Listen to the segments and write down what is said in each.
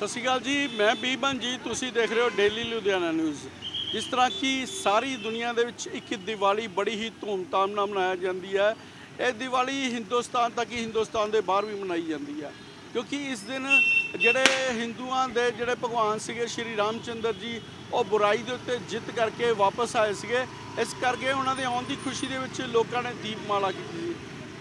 ਸਤਿ ਸ਼੍ਰੀ ਅਕਾਲ ਜੀ, ਮੈਂ ਬੀਬਨ ਜੀ ਤੁਸੀਂ ਦੇਖ ਰਹੇ ਹੋ ਡੇਲੀ ਲੁਧਿਆਣਾ ਨਿਊਜ਼ ਜਿਸ ਤਰ੍ਹਾਂ ਕਿ ਸਾਰੀ ਦੁਨੀਆ ਦੇ ਵਿੱਚ ਇੱਕ ਦੀਵਾਲੀ ਬੜੀ ਹੀ ਧੂਮਧਾਮ ਨਾਲ ਮਨਾਈ ਜਾਂਦੀ ਹੈ। ਇਹ ਦੀਵਾਲੀ ਹਿੰਦੁਸਤਾਨ ਤੱਕ ਹੀ ਹਿੰਦੁਸਤਾਨ ਦੇ ਬਾਹਰ ਵੀ ਮਨਾਈ ਜਾਂਦੀ ਹੈ। ਕਿਉਂਕਿ ਇਸ ਦਿਨ ਜਿਹੜੇ ਹਿੰਦੂਆਂ ਦੇ ਜਿਹੜੇ ਭਗਵਾਨ ਸੀਗੇ, ਸ਼੍ਰੀ ਰਾਮਚੰਦਰ ਜੀ, ਉਹ ਬੁਰਾਈ ਦੇ ਉੱਤੇ ਜਿੱਤ ਕਰਕੇ ਵਾਪਸ ਆਏ ਸੀਗੇ। ਇਸ ਕਰਕੇ ਉਹਨਾਂ ਦੇ ਆਉਣ ਦੀ ਖੁਸ਼ੀ ਦੇ ਵਿੱਚ ਲੋਕਾਂ ਨੇ ਦੀਪਮਾਲਾ ਕੀਤੀ। ਸੀ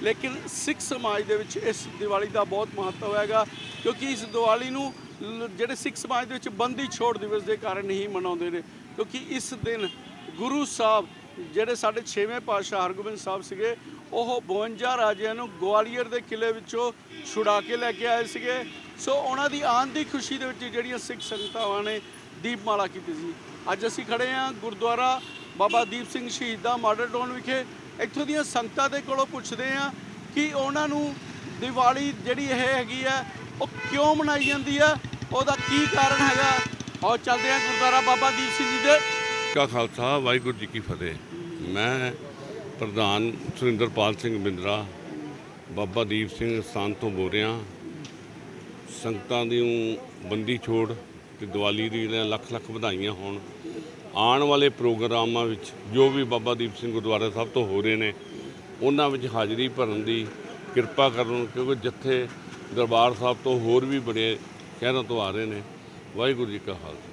ਲੇਕਿਨ ਸਿੱਖ ਸਮਾਜ ਦੇ ਵਿੱਚ ਇਸ ਦੀਵਾਲੀ ਦਾ ਬਹੁਤ ਮਹੱਤਵ ਹੈਗਾ। ਕਿਉਂਕਿ ਇਸ ਦੀਵਾਲੀ ਨੂੰ ਜਿਹੜੇ ਸਿੱਖ ਸਮਾਜ ਦੇ ਵਿੱਚ ਬੰਦੀ ਛੋੜ ਦਿਵਸ ਦੇ ਕਾਰਨ ਹੀ ਮਨਾਉਂਦੇ ਨੇ, ਕਿਉਂਕਿ ਇਸ ਦਿਨ ਗੁਰੂ ਸਾਹਿਬ ਜਿਹੜੇ ਸਾਡੇ 6ਵੇਂ ਪਾਤਸ਼ਾਹ ਹਰਗੋਬਿੰਦ ਸਾਹਿਬ ਸੀਗੇ, ਉਹ 52 ਰਾਜਿਆਂ ਨੂੰ ਗਵਾਲੀਅਰ ਦੇ ਕਿਲੇ ਵਿੱਚੋਂ ਛੁਡਾ ਕੇ ਲੈ ਕੇ ਆਏ ਸੀਗੇ। ਸੋ ਉਹਨਾਂ ਦੀ ਆਨ ਦੀ ਖੁਸ਼ੀ ਦੇ ਵਿੱਚ ਜਿਹੜੀਆਂ ਸਿੱਖ ਸੰਗਤਾਂ ਨੇ ਦੀਪਮਾਲਾ ਕੀਤੀ ਸੀ। ਅੱਜ ਅਸੀਂ ਖੜੇ ਹਾਂ ਗੁਰਦੁਆਰਾ ਬਾਬਾ ਦੀਪ ਸਿੰਘ ਸ਼ਹੀਦਾਂ ਮਾਡਲ ਟਾਊਨ ਵਿਖੇ। ਇੱਥੋਂ ਦੀਆਂ ਸੰਗਤਾਂ ਦੇ ਕੋਲੋਂ ਪੁੱਛਦੇ ਹਾਂ ਕਿ ਉਹਨਾਂ ਨੂੰ ਦੀਵਾਲੀ ਜਿਹੜੀ ਇਹ ਹੈਗੀ ਹੈ ਉਹ ਕਿਉਂ ਮਨਾਈ ਜਾਂਦੀ ਹੈ ਉਹਦਾ ਕੀ ਕਾਰਨ ਹੈਗਾ? ਔਰ ਚੱਲਦੇ ਹਾਂ ਗੁਰਦੁਆਰਾ ਬਾਬਾ ਦੀਪ ਸਿੰਘ ਜੀ ਦੇ। ਕਾ ਖਾਲਸਾ, ਵਾਹਿਗੁਰੂ ਜੀ ਕੀ ਫਤਿਹ। ਮੈਂ ਪ੍ਰਧਾਨ ਸੁਰਿੰਦਰਪਾਲ ਸਿੰਘ ਬਿੰਦਰਾ, ਬਾਬਾ ਦੀਪ ਸਿੰਘ ਸਥਾਨ ਤੋਂ ਬੋਲ ਰਿਹਾ। ਸੰਗਤਾਂ ਦੀ ਬੰਦੀ ਛੋੜ ਤੇ ਦੀਵਾਲੀ ਦੀ ਲੱਖ ਲੱਖ ਵਧਾਈਆਂ ਹੋਣ। ਆਉਣ ਵਾਲੇ ਪ੍ਰੋਗਰਾਮਾਂ ਵਿੱਚ ਜੋ ਵੀ ਬਾਬਾ ਦੀਪ ਸਿੰਘ ਗੁਰਦੁਆਰਾ ਸਾਹਿਬ ਤੋਂ ਹੋ ਰਹੇ ਨੇ, ਉਹਨਾਂ ਵਿੱਚ ਹਾਜ਼ਰੀ ਭਰਨ ਦੀ ਕਿਰਪਾ ਕਰਨ ਕਿਉਂਕਿ ਜਿੱਥੇ ਦਰਬਾਰ ਸਾਹਿਬ ਤੋਂ ਹੋਰ ਵੀ ਬੜੇ ਸ਼ਹਿਰਾਂ ਤੋਂ ਆ ਰਹੇ ਨੇ। ਵਾਹਿਗੁਰੂ ਜੀ ਕਾ ਖਾਲਸਾ।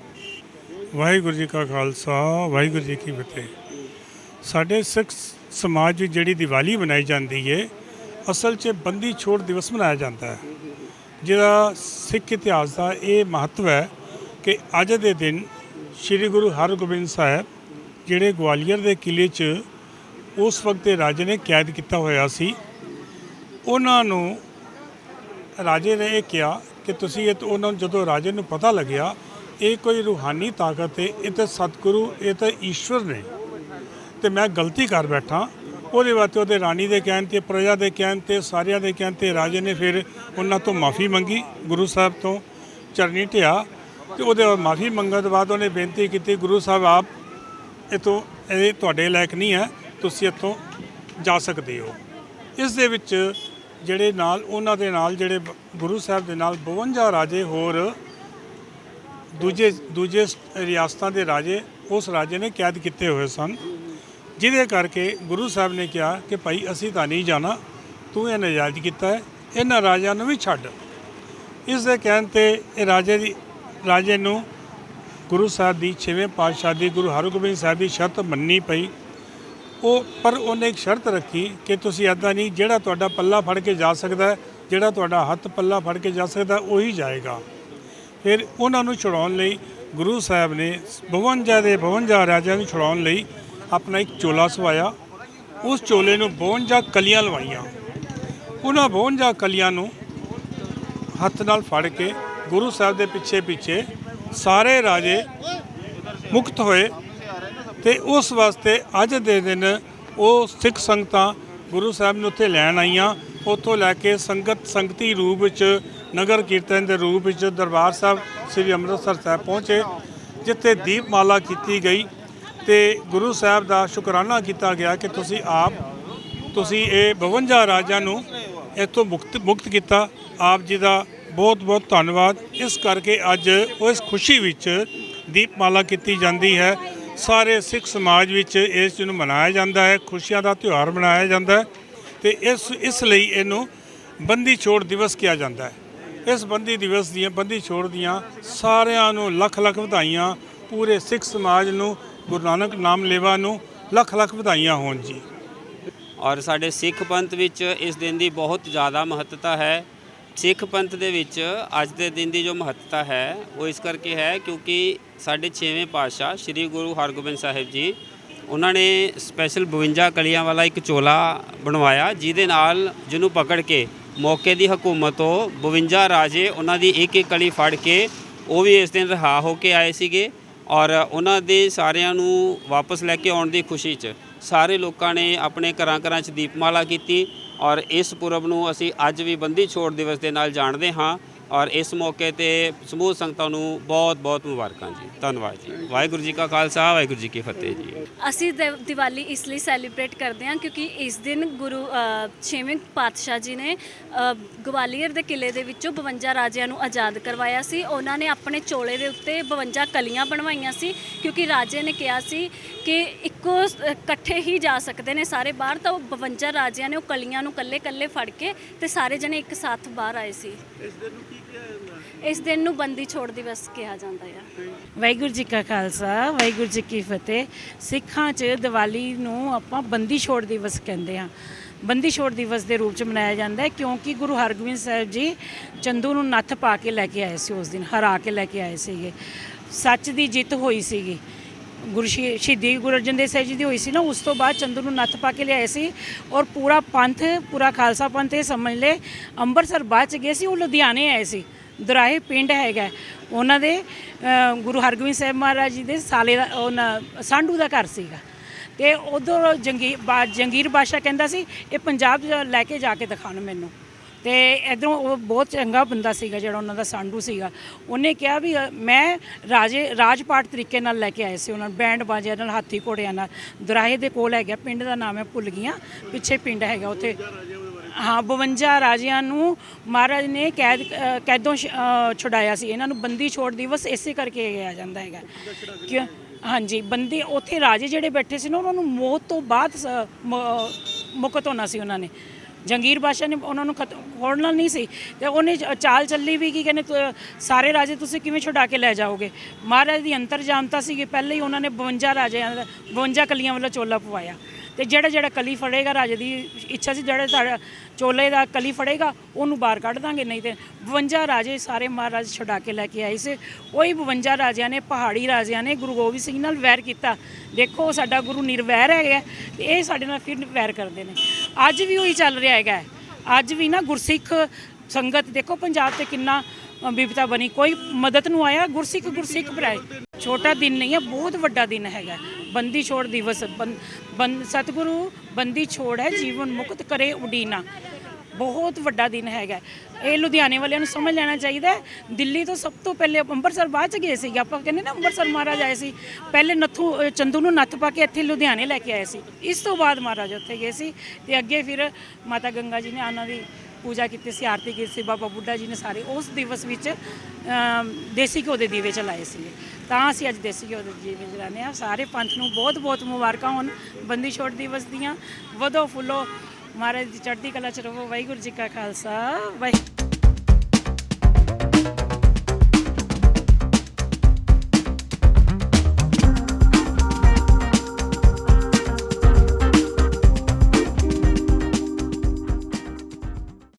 ਵਾਹਿਗੁਰੂ ਜੀ ਕਾ ਖਾਲਸਾ, ਵਾਹਿਗੁਰੂ ਜੀ ਕੀ ਫਤਿਹ। ਸਾਡੇ ਸਿੱਖ ਸਮਾਜ ਵਿੱਚ ਜਿਹੜੀ ਦੀਵਾਲੀ ਮਨਾਈ ਜਾਂਦੀ ਹੈ ਅਸਲ 'ਚ ਬੰਦੀ ਛੋੜ ਦਿਵਸ ਮਨਾਇਆ ਜਾਂਦਾ ਹੈ। ਜਿਹਦਾ ਸਿੱਖ ਇਤਿਹਾਸ ਦਾ ਇਹ ਮਹੱਤਵ ਹੈ ਕਿ ਅੱਜ ਦੇ ਦਿਨ ਸ੍ਰੀ ਗੁਰੂ ਹਰਗੋਬਿੰਦ ਸਾਹਿਬ ਜਿਹੜੇ ਗਵਾਲੀਅਰ ਦੇ ਕਿਲੇ 'ਚ ਉਸ ਵਕਤ ਦੇ ਰਾਜੇ ਨੇ ਕੈਦ ਕੀਤਾ ਹੋਇਆ ਸੀ, ਉਹਨਾਂ ਨੂੰ ਰਾਜੇ ਨੇ ਇਹ ਕਿਹਾ ਕਿ ਤੁਸੀਂ ਇਹ ਤਾਂ ਉਹਨਾਂ ਨੂੰ ਜਦੋਂ ਰਾਜੇ ਨੂੰ ਪਤਾ ਲੱਗਿਆ, ਇਹ ਕੋਈ ਰੂਹਾਨੀ ਤਾਕਤ ਹੈ, ਇਹ ਤਾਂ ਸਤਿਗੁਰੂ, ਇਹ ਤਾਂ ਈਸ਼ਵਰ ਨੇ। ਤੇ ਮੈਂ ਗਲਤੀ ਕਰ ਬੈਠਾ। ਉਹਦੇ ਵਾਸਤੇ ਉਹਦੇ ਰਾਣੀ ਦੇ ਕਹਿਣ ਤੇ, ਪ੍ਰਜਾ ਦੇ ਕਹਿਣ ਤੇ, ਸਾਰਿਆਂ ਦੇ ਕਹਿਣ ਤੇ ਰਾਜੇ ਨੇ ਫਿਰ ਉਹਨਾਂ ਤੋਂ ਮਾਫੀ ਮੰਗੀ, ਗੁਰੂ ਸਾਹਿਬ ਤੋਂ ਚਰਨੀ ਢਿਆ ਤੇ ਉਹਦੇ ਬਾਅਦ ਮਾਫੀ ਮੰਗਣ ਤੋਂ ਬਾਅਦ ਉਹਨੇ ਬੇਨਤੀ ਕੀਤੀ, ਗੁਰੂ ਸਾਹਿਬ, ਆਪ ਇਹ ਤੋਂ ਇਹ ਤੁਹਾਡੇ ਲਾਇਕ ਨਹੀਂ ਹੈ, ਤੁਸੀਂ ਇੱਥੋਂ ਜਾ ਸਕਦੇ ਹੋ। ਇਸ ਦੇ ਵਿੱਚ ਜਿਹੜੇ ਨਾਲ, ਉਹਨਾਂ ਦੇ ਨਾਲ ਜਿਹੜੇ ਗੁਰੂ ਸਾਹਿਬ ਦੇ ਨਾਲ 52 ਰਾਜੇ ਹੋਰ ਦੂਜੇ ਦੂਜੇ ਸ- ਰਿਆਸਤਾਂ ਦੇ ਰਾਜੇ, ਉਸ ਰਾਜੇ ਨੇ ਕੈਦ ਕੀਤੇ ਹੋਏ ਸਨ। ਜਿਹਦੇ ਕਰਕੇ ਗੁਰੂ ਸਾਹਿਬ ਨੇ ਕਿਹਾ ਕਿ ਭਾਈ, ਅਸੀਂ ਤਾਂ ਨਹੀਂ ਜਾਣਾ, ਤੂੰ ਇਹ ਨਜਾਇਜ਼ ਕੀਤਾ ਹੈ, ਇਹਨਾਂ ਰਾਜਿਆਂ ਨੂੰ ਵੀ ਛੱਡ। ਇਸ ਦੇ ਕਹਿਣ ਤੇ ਇਹ ਰਾਜੇ ਦੀ, ਰਾਜੇ ਨੂੰ ਗੁਰੂ ਸਾਹਿਬ ਦੀ 6ਵੇਂ ਪਾਤਸ਼ਾਹ ਦੀ, ਗੁਰੂ ਹਰਗੋਬਿੰਦ ਸਾਹਿਬ ਦੀ ਸ਼ਰਤ ਮੰਨਣੀ ਪਈ। ਉਹ ਪਰ ਉਹਨੇ ਇੱਕ ਸ਼ਰਤ ਰੱਖੀ ਕਿ ਤੁਸੀਂ ਐਦਾਂ ਨਹੀਂ ਜਿਹੜਾ ਤੁਹਾਡਾ ਪੱਲਾ ਫੜ ਕੇ ਜਾ ਸਕਦਾ ਹੈ, ਜਿਹੜਾ ਤੁਹਾਡਾ ਹੱਥ ਪੱਲਾ ਫੜ ਕੇ ਜਾ ਸਕਦਾ ਉਹੀ ਜਾਏਗਾ। ਫਿਰ ਉਹਨਾਂ ਨੂੰ ਛੁਡਾਉਣ ਲਈ ਗੁਰੂ ਸਾਹਿਬ ਨੇ 52 ਦੇ 52 ਰਾਜਿਆਂ ਨੂੰ ਛੁਡਾਉਣ ਲਈ ਆਪਣਾ ਇੱਕ ਚੋਲਾ ਸਵਾਇਆ। ਉਸ ਚੋਲੇ ਨੂੰ 52 ਕਲੀਆਂ ਲਵਾਈਆਂ। ਉਹਨਾਂ 52 ਕਲੀਆਂ ਨੂੰ ਹੱਥ ਨਾਲ ਫੜ ਕੇ ਗੁਰੂ ਸਾਹਿਬ ਦੇ ਪਿੱਛੇ ਪਿੱਛੇ ਸਾਰੇ ਰਾਜੇ ਮੁਕਤ ਹੋਏ। ਤੇ ਉਸ ਵਾਸਤੇ ਅੱਜ ਦੇ ਦਿਨ ਉਹ ਸਿੱਖ ਸੰਗਤਾਂ ਗੁਰੂ ਸਾਹਿਬ ਨੂੰ ਉੱਥੇ ਲੈਣ ਆਈਆਂ। ਉੱਥੋਂ ਲੈ ਕੇ ਸੰਗਤ ਸੰਗਤੀ ਰੂਪ ਵਿੱਚ, ਨਗਰ ਕੀਰਤਨ ਦੇ ਰੂਪ ਵਿੱਚ ਦਰਬਾਰ ਸਾਹਿਬ ਸ੍ਰੀ ਅੰਮ੍ਰਿਤਸਰ ਸਾਹਿਬ ਪਹੁੰਚੇ, ਜਿੱਥੇ ਦੀਪਮਾਲਾ ਕੀਤੀ ਗਈ ਤੇ ਗੁਰੂ ਸਾਹਿਬ ਦਾ ਸ਼ੁਕਰਾਨਾ ਕੀਤਾ ਗਿਆ ਕਿ ਤੁਸੀਂ ਆਪ, ਤੁਸੀਂ ਇਹ 52 ਰਾਜਾਂ ਨੂੰ ਇੱਥੋਂ ਮੁਕਤ ਮੁਕਤ ਕੀਤਾ। ਆਪ ਜੀ ਦਾ ਬਹੁਤ ਬਹੁਤ ਧੰਨਵਾਦ। ਇਸ ਕਰਕੇ ਅੱਜ ਉਸ ਖੁਸ਼ੀ ਵਿੱਚ ਦੀਪਮਾਲਾ ਕੀਤੀ ਜਾਂਦੀ ਹੈ। ਸਾਰੇ ਸਿੱਖ ਸਮਾਜ ਵਿੱਚ ਇਸ ਨੂੰ ਮਨਾਇਆ ਜਾਂਦਾ ਹੈ, ਖੁਸ਼ੀਆਂ ਦਾ ਤਿਉਹਾਰ ਮਨਾਇਆ ਜਾਂਦਾ ਹੈ ਤੇ ਇਸ ਇਸ ਲਈ ਇਹਨੂੰ ਬੰਦੀ ਛੋੜ ਦਿਵਸ ਕਿਹਾ ਜਾਂਦਾ ਹੈ। ਇਸ ਬੰਦੀ ਦਿਵਸ ਦੀਆਂ, ਬੰਦੀ ਛੋੜ ਦੀਆਂ ਸਾਰਿਆਂ ਨੂੰ ਲੱਖ ਲੱਖ ਵਧਾਈਆਂ, ਪੂਰੇ ਸਿੱਖ ਸਮਾਜ ਨੂੰ, ਗੁਰੂ ਨਾਨਕ ਨਾਮ ਲੇਵਾ ਨੂੰ ਲੱਖ ਲੱਖ ਵਧਾਈਆਂ ਹੋਣ ਜੀ। ਔਰ ਸਾਡੇ ਸਿੱਖ ਪੰਥ ਵਿੱਚ ਇਸ ਦਿਨ ਦੀ ਬਹੁਤ ਜ਼ਿਆਦਾ ਮਹੱਤਤਾ ਹੈ। ਸਿੱਖ ਪੰਥ ਦੇ ਵਿੱਚ ਅੱਜ ਦੇ ਦਿਨ ਦੀ ਜੋ ਮਹੱਤਤਾ ਹੈ, ਉਹ ਇਸ ਕਰਕੇ ਹੈ ਕਿਉਂਕਿ ਸਾਡੇ 6ਵੇਂ ਪਾਤਸ਼ਾਹ ਸ੍ਰੀ ਗੁਰੂ ਹਰਗੋਬਿੰਦ ਸਾਹਿਬ ਜੀ, ਉਹਨਾਂ ਨੇ ਸਪੈਸ਼ਲ 52 ਕਲੀਆਂ ਵਾਲਾ ਇੱਕ ਚੋਲਾ ਬਣਵਾਇਆ, ਜਿਹਦੇ ਨਾਲ ਜਿਹਨੂੰ ਪਕੜ ਕੇ ਮੌਕੇ ਦੀ ਹਕੂਮਤ ਤੋਂ 52 ਰਾਜੇ ਉਹਨਾਂ ਦੀ ਇੱਕ ਇੱਕ ਕਲੀ ਫੜ ਕੇ ਉਹ ਵੀ ਇਸ ਦਿਨ ਰਿਹਾ ਹੋ ਕੇ ਆਏ ਸੀਗੇ ਔਰ ਉਹਨਾਂ ਦੇ ਸਾਰਿਆਂ ਨੂੰ ਵਾਪਸ ਲੈ ਕੇ ਆਉਣ ਦੀ ਖੁਸ਼ੀ 'ਚ ਸਾਰੇ ਲੋਕਾਂ ਨੇ ਆਪਣੇ ਘਰਾਂ ਘਰਾਂ 'ਚ ਦੀਪਮਾਲਾ ਕੀਤੀ ਔਰ ਇਸ ਪੁਰਬ ਨੂੰ ਅਸੀਂ ਅੱਜ ਵੀ ਬੰਦੀ ਛੋੜ ਦਿਵਸ ਦੇ ਨਾਲ ਜਾਣਦੇ ਹਾਂ। ਔਰ ਇਸ ਮੌਕੇ ਤੇ ਸਮੂਹ ਸੰਗਤਾਂ ਨੂੰ ਬਹੁਤ ਬਹੁਤ ਮੁਬਾਰਕਾਂ ਜੀ। ਧੰਨਵਾਦ ਜੀ। ਵਾਹਿਗੁਰੂ ਜੀ ਕਾ ਖਾਲਸਾ ਵਾਹਿਗੁਰੂ ਜੀ ਕੀ ਫਤਿਹ ਜੀ। ਅਸੀਂ ਦਿ- ਦੀਵਾਲੀ ਇਸ ਲਈ ਸੈਲੀਬ੍ਰੇਟ ਕਰਦੇ ਹਾਂ ਕਿਉਂਕਿ ਇਸ ਦਿਨ ਗੁਰੂ ਅ, ਛੇਵੇਂ ਪਾਤਸ਼ਾਹ ਜੀ ਨੇ ਅ, ਗਵਾਲੀਅਰ ਦੇ ਕਿਲੇ ਦੇ ਵਿੱਚੋਂ 52 ਰਾਜਿਆਂ ਨੂੰ ਆਜ਼ਾਦ ਕਰਵਾਇਆ ਸੀ। ਉਹਨਾਂ ਨੇ ਆਪਣੇ ਚੋਲੇ ਦੇ ਉੱਤੇ 52 ਕਲੀਆਂ ਬਣਵਾਈਆਂ ਸੀ ਕਿਉਂਕਿ ਰਾਜੇ ਨੇ ਕਿਹਾ ਸੀ ਕਿ ਇੱਕੋ ਸ- ਇਕੱਠੇ ਹੀ ਜਾ ਸਕਦੇ ਨੇ ਸਾਰੇ ਬਾਹਰ ਤਾਂ ਉਹ 52 ਰਾਜਿਆਂ ਨੇ ਉਹ ਕਲੀਆਂ ਨੂੰ ਕੱਲੇ-ਕੱਲੇ ਫੜ ਕੇ ਤੇ ਸਾਰੇ ਜਣੇ ਇੱਕ ਸਾਥ ਬਾਹਰ ਆਏ ਸੀ। ਇਸ ਦਿਨ ਨੂੰ ਕੀ ਇਸ ਦਿਨ ਨੂੰ ਬੰਦੀ ਛੋੜ ਦਿਵਸ ਕਿਹਾ ਜਾਂਦਾ ਹੈ। ਵਾਹਿਗੁਰੂ ਜੀ ਕਾ ਖਾਲਸਾ, ਵਾਹਿਗੁਰੂ ਜੀ ਕੀ ਫਤਿਹ। ਸਿੱਖਾਂ 'ਚ ਦੀਵਾਲੀ ਨੂੰ ਆਪਾਂ ਬੰਦੀ ਛੋੜ ਦਿਵਸ ਕਹਿੰਦੇ ਹਾਂ। ਬੰਦੀ ਛੋੜ ਦਿਵਸ ਦੇ ਰੂਪ 'ਚ ਮਨਾਇਆ ਜਾਂਦਾ ਹੈ ਕਿਉਂਕਿ ਗੁਰੂ ਹਰਗੋਬਿੰਦ ਸਾਹਿਬ ਜੀ ਚੰਦੂ ਨੂੰ ਨੱਥ ਪਾ ਕੇ ਲੈ ਕੇ ਆਏ ਸੀ ਉਸ ਦਿਨ, ਹਰਾ ਕੇ ਲੈ ਕੇ ਆਏ ਸੀਗੇ। ਸੱਚ ਦੀ ਜਿੱਤ ਹੋਈ ਸੀਗੀ। ਗੁਰੂ ਸ਼ਹੀ- ਸ਼ਹੀਦੀ ਗੁਰੂ ਅਰਜਨ ਦੇਵ ਸਾਹਿਬ ਜੀ ਦੀ ਹੋਈ ਸੀ ਨਾ, ਉਸ ਤੋਂ ਬਾਅਦ ਚੰਦੂ ਨੂੰ ਨੱਥ ਪਾ ਕੇ ਲਿਆਏ ਸੀ ਔਰ ਪੂਰਾ ਪੰਥ, ਪੂਰਾ ਖਾਲਸਾ ਪੰਥ ਇਹ ਸਮਝ ਲੈ ਅੰਮ੍ਰਿਤਸਰ ਬਾਅਦ ਚ ਗਏ ਸੀ, ਉਹ ਲੁਧਿਆਣੇ ਆਏ ਸੀ। ਦੁਰਾਹੇ ਪਿੰਡ ਹੈਗਾ ਉਹਨਾਂ ਦੇ ਗੁਰੂ ਹਰਗੋਬਿੰਦ ਸਾਹਿਬ ਮਹਾਰਾਜ ਜੀ ਦੇ ਸਾਲੇ ਦਾ, ਉਹਨਾਂ, ਸਾਂਢੂ ਦਾ ਘਰ ਸੀਗਾ। ਤੇ ਉਧਰ ਜੰਗੀਰ ਬਾ, ਜੰਗੀਰ ਬਾਦਸ਼ਾਹ ਕਹਿੰਦਾ ਸੀ, ਇਹ ਪੰਜਾਬ ਲੈ ਕੇ ਜਾ ਕੇ ਦਿਖਾਣ ਮੈਨੂੰ। ਤੇ ਇਧਰੋਂ ਉਹ ਬਹੁਤ ਚੰਗਾ ਬੰਦਾ ਸੀਗਾ ਜਿਹੜਾ ਉਹਨਾਂ ਦਾ ਸਾਂਢੂ ਸੀਗਾ। ਉਹਨੇ ਕਿਹਾ ਵੀ ਅ, ਮੈਂ ਰਾਜੇ ਰਾਜਪਾਟ ਤਰੀਕੇ ਨਾਲ ਲੈ ਕੇ ਆਏ ਸੀ ਉਹਨਾਂ ਨੂੰ ਬੈਂਡ ਬਾਜਿਆਂ ਨਾਲ ਹਾਥੀ ਘੋੜਿਆਂ ਨਾਲ। ਦੁਰਾਹੇ ਦੇ ਕੋਲ ਹੈਗਾ ਪਿੰਡ ਦਾ ਨਾਮ ਹੈ ਭੁੱਲ ਗਈਆਂ ਪਿੱਛੇ ਪਿੰਡ ਹੈਗਾ ਉੱਥੇ। ਹਾਂ 52 ਰਾਜਿਆਂ ਨੂੰ ਮਹਾਰਾਜ ਨੇ ਕੈਦ ਅ, ਕੈਦੋਂ ਛ- ਅ, ਛੁਡਾਇਆ ਸੀ। ਇਹਨਾਂ ਨੂੰ ਬੰਦੀ ਛੋੜ ਦਿਵਸ ਇਸੇ ਕਰਕੇ ਕਿਹਾ ਜਾਂਦਾ ਹੈਗਾ। ਕਿਉਂ? ਹਾਂਜੀ ਬੰਦੀ ਉੱਥੇ ਰਾਜੇ ਜਿਹੜੇ ਬੈਠੇ ਸੀ ਨਾ ਉਹਨਾਂ ਨੂੰ ਮੌਤ ਤੋਂ ਬਾਅਦ ਸ- ਮ- ਮੁਕਤ ਹੋਣਾ ਸੀ ਉਹਨਾਂ ਨੇ। ਜੰਗੀਰ ਬਾਦਸ਼ਾਹ ਨੇ ਉਹਨਾਂ ਨੂੰ ਖਤਮ ਨਾਲ ਨਹੀਂ ਸੀ। ਤੇ ਉਹਨੇ ਚਾਲ ਚੱਲੀ ਵੀ ਕੀ ਕਹਿੰਦੇ ਤੁ- ਸਾਰੇ ਰਾਜੇ ਤੁਸੀਂ ਕਿਵੇਂ ਛੁਡਾ ਕੇ ਲੈ ਜਾਓਗੇ? ਮਹਾਰਾਜ ਦੀ ਅੰਤਰਜਾਮਤਾ ਸੀ ਕਿ ਪਹਿਲੇ ਹੀ ਉਹਨਾਂ ਨੇ 52 ਰਾਜਿਆਂ ਦਾ 52 ਕਲੀਆਂ ਵੱਲੋਂ ਚੋਲਾ ਪਵਾਇਆ। ਤੇ ਜਿਹੜਾ ਜਿਹੜਾ ਕਲੀ ਫੜੇਗਾ ਰਾਜੇ ਦੀ ਇੱਛਾ ਸੀ ਜਿਹੜਾ ਸਾਡਾ ਚੋਲੇ ਦਾ ਕਲੀ ਫੜੇਗਾ ਉਹਨੂੰ ਬਾਹਰ ਕੱਢ ਦਾਂਗੇ ਨਹੀਂ ਤੇ 52 ਰਾਜੇ ਸਾਰੇ ਮਹਾਰਾਜ ਛੁਡਾ ਕੇ ਲੈ ਕੇ ਆਏ ਸੀ। ਉਹੀ 52 ਰਾਜਿਆਂ ਨੇ ਪਹਾੜੀ ਰਾਜਿਆਂ ਨੇ ਗੁਰੂ ਗੋਬਿੰਦ ਸਿੰਘ ਨਾਲ ਵੈਰ ਕੀਤਾ। ਦੇਖੋ ਸਾਡਾ ਗੁਰੂ ਨਿਰਵੈਰ ਹੈਗਾ ਤੇ ਇਹ ਸਾਡੇ ਨਾਲ ਫਿਰ ਵੈਰ ਕਰਦੇ ਨੇ। ਅੱਜ ਵੀ ਉਹੀ ਚੱਲ ਰਿਹਾ ਹੈਗਾ। ਅੱਜ ਵੀ ਨਾ ਗੁਰਸਿੱਖ ਸੰਗਤ ਦੇਖੋ ਪੰਜਾਬ ਤੇ ਕਿੰਨਾ ਅ, ਬਣੀ। ਕੋਈ ਮਦਦ ਨੂੰ ਆਇਆ ਗੁਰਸਿੱਖ ਗੁਰਸਿੱਖ ਭਰਾਏ। ਛੋਟਾ ਦਿਨ ਨਹੀਂ ਹੈ ਬਹੁਤ ਵੱਡਾ ਦਿਨ ਹੈਗਾ। ਬੰਦੀ ਛੋੜ ਦਿਵਸ ਬੰ- ਸਤਿਗੁਰੂ ਬੰਦੀ ਛੋੜ ਹੈ, ਜੀਵਨ ਮੁਕਤ ਕਰੇ ਉਡੀਨਾ। ਬਹੁਤ ਵੱਡਾ ਦਿਨ ਹੈਗਾ। ਇਹ ਲੁਧਿਆਣੇ ਵਾਲਿਆਂ ਨੂੰ ਸਮਝ ਲੈਣਾ ਚਾਹੀਦਾ ਦਿੱਲੀ ਤੋਂ ਸਭ ਤੋਂ ਪਹਿਲੇ ਅੰਮ੍ਰਿਤਸਰ ਬਾਅਦ ਚ ਗਏ ਸੀ ਆਪਾਂ ਕਹਿੰਦੇ ਨਾ ਅੰਮ੍ਰਿਤਸਰ ਮਹਾਰਾਜ ਆਏ ਸੀ। ਪਹਿਲੇ ਨੱਥੂ ਚੰਦੂ ਨੂੰ ਨੱਥ ਪਾ ਕੇ ਇੱਥੇ ਲੁਧਿਆਣੇ ਲੈ ਕੇ ਆਏ ਸੀ। ਇਸ ਤੋਂ ਬਾਅਦ ਮਹਾਰਾਜ ਉੱਥੇ ਗਏ ਸੀ। ਤੇ ਅੱਗੇ ਫਿਰ ਮਾਤਾ ਗੰਗਾ ਜੀ ਨੇ ਉਹਨਾਂ ਦੀ ਪੂਜਾ ਕੀਤੀ ਸੀ, ਆਰਤੀ ਕੀਤੀ ਸੀ, ਬਾਬਾ ਬੁੱਢਾ ਜੀ ਨੇ ਸਾਰੇ। ਉਸ ਦਿਵਸ ਵਿੱਚ ਦੇਸੀ ਘਿਓ ਦੇ ਦੀਵੇ ਚਲਾਏ ਸੀਗੇ। ਤਾਂ ਅਸੀਂ ਅੱਜ ਦੇਸੀ ਘਿਓ ਦੇ ਦੀਵੇ ਜਲਾਉਂਦੇ ਹਾਂ। ਸਾਰੇ ਪੰਥ ਨੂੰ ਬਹੁਤ ਬਹੁਤ ਮੁਬਾਰਕਾਂ ਹੋਣ ਬੰਦੀ ਛੋੜ ਦਿਵਸ ਦੀਆਂ। ਵਧੋ ਫੁੱਲੋ ਮਹਾਰਾਜ ਦੀ ਚੜ੍ਹਦੀ ਕਲਾ ਚ ਰਹੋ। ਵਾਹਿਗੁਰੂ ਜੀ ਕਾ ਖਾਲਸਾ। ਵਾਹਿਗੁਰੂ